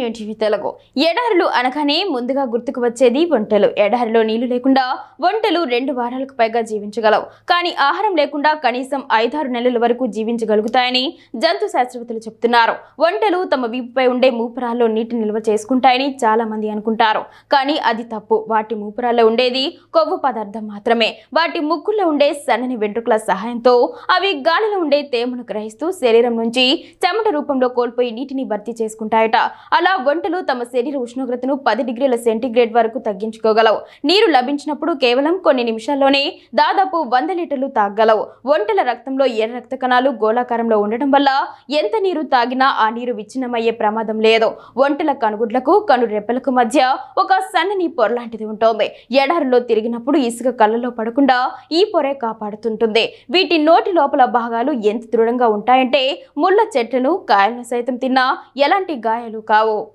New TV Telugu. ఎడారులు అనగానే ముందుగా గుర్తుకు వచ్చేది వంటలు. ఎడారిలో నీళ్ళు లేకుండా వంటలు రెండు వారాలకు పైగా జీవించగలవు. కానీ ఆహారం లేకుండా కనీసం ఐదారు నెలల వరకు జీవించగలుగుతాయని జంతు శాస్త్రవేత్తలు చెప్తున్నారు. వంటలు తమ వీపుపై ఉండే మూపురాల్లో నీటి నిల్వ చేసుకుంటాయని చాలా మంది అనుకుంటారు. కానీ అది తప్పు. వాటి మూపురాల్లో ఉండేది కొవ్వు పదార్థం మాత్రమే. వాటి ముక్కుల్లో ఉండే సన్నని వెంట్రుకల సహాయంతో అవి గాలిలో ఉండే తేమను గ్రహిస్తూ శరీరం నుంచి చెమట రూపంలో కోల్పోయి నీటిని భర్తీ చేసుకుంటాయట. అలా వంటలు తమ శరీర ఉష్ణోగ్రతను పది డిగ్రీల సెంటీగ్రేడ్ వరకు తగ్గించుకోగలవు. నీరు లభించినప్పుడు కేవలం కొన్ని నిమిషాల్లోనే దాదాపు వంద లీటర్లు తాగలవు. ఒంటెల రక్తంలో ఎర్ర రక్త కణాలు గోళాకారంలో ఉండటం వల్ల ఎంత నీరు తాగినా ఆ నీరు విచ్ఛిన్నమయ్యే ప్రమాదం లేదు. ఒంటల కనుగుడ్లకు కను రెప్పలకు మధ్య ఒక సన్నని పొర లాంటిది ఉంటుంది. ఎడారిలో తిరిగినప్పుడు ఇసుక కళ్ళలో పడకుండా ఈ పొరే కాపాడుతుంటుంది. వీటి నోటి లోపల భాగాలు ఎంత దృఢంగా ఉంటాయంటే ముళ్ళ చెట్లను కాయలను సైతం తిన్నా ఎలాంటి గాయాలు కావు.